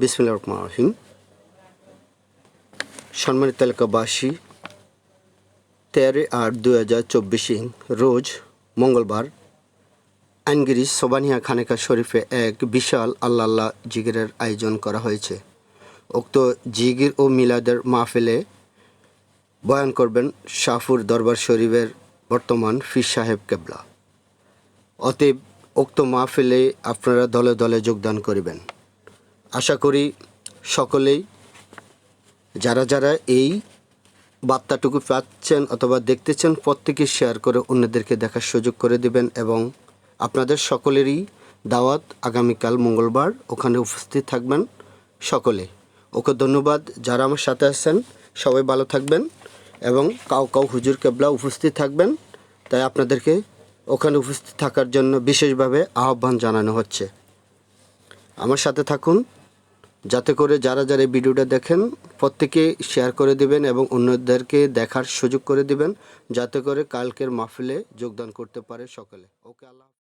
বিসমিল্লা রহমান রহিম। সম্মানিত এলাকাবাসী, তেরোই আট দু হাজার চব্বিশে রোজ মঙ্গলবার আইনগিরি সোবানিয়া খানেকা শরীফে এক বিশাল আল্লাহ আল্লাহ জিগিরের আয়োজন করা হয়েছে। উক্ত জিগির ও মিলাদের মাহফিলে বয়ান করবেন শাহপুর দরবার শরীফের বর্তমান ফির সাহেব কেবলা। অতএব উক্ত মাহফিলে আপনারা দলে দলে যোগদান করিবেন। আশা করি সকলেই, যারা যারা এই বার্তাটুকু পাচ্ছেন অথবা দেখতেছেন, প্রত্যেকে শেয়ার করে অন্যদেরকে দেখার সুযোগ করে দিবেন এবং আপনাদের সকলেরই দাওয়াত আগামীকাল মঙ্গলবার ওখানে উপস্থিত থাকবেন সকলে। ওকে ধন্যবাদ যারা আমার সাথে আছেন, সবাই ভালো থাকবেন এবং কাউ কাউ হুজুর কেবলা উপস্থিত থাকবেন। তাই আপনাদেরকে ওখানে উপস্থিত থাকার জন্য বিশেষভাবে আহ্বান জানানো হচ্ছে। আমার সাথে থাকুন। যাতে করে যারা যারা এই ভিডিওটা দেখেন, প্রত্যেকে শেয়ার করে দিবেন এবং অন্যদেরকে দেখার সুযোগ করে দিবেন, যাতে করে কালকের মাহফিলে যোগদান করতে পারে সকলে। ওকে, আল্লাহ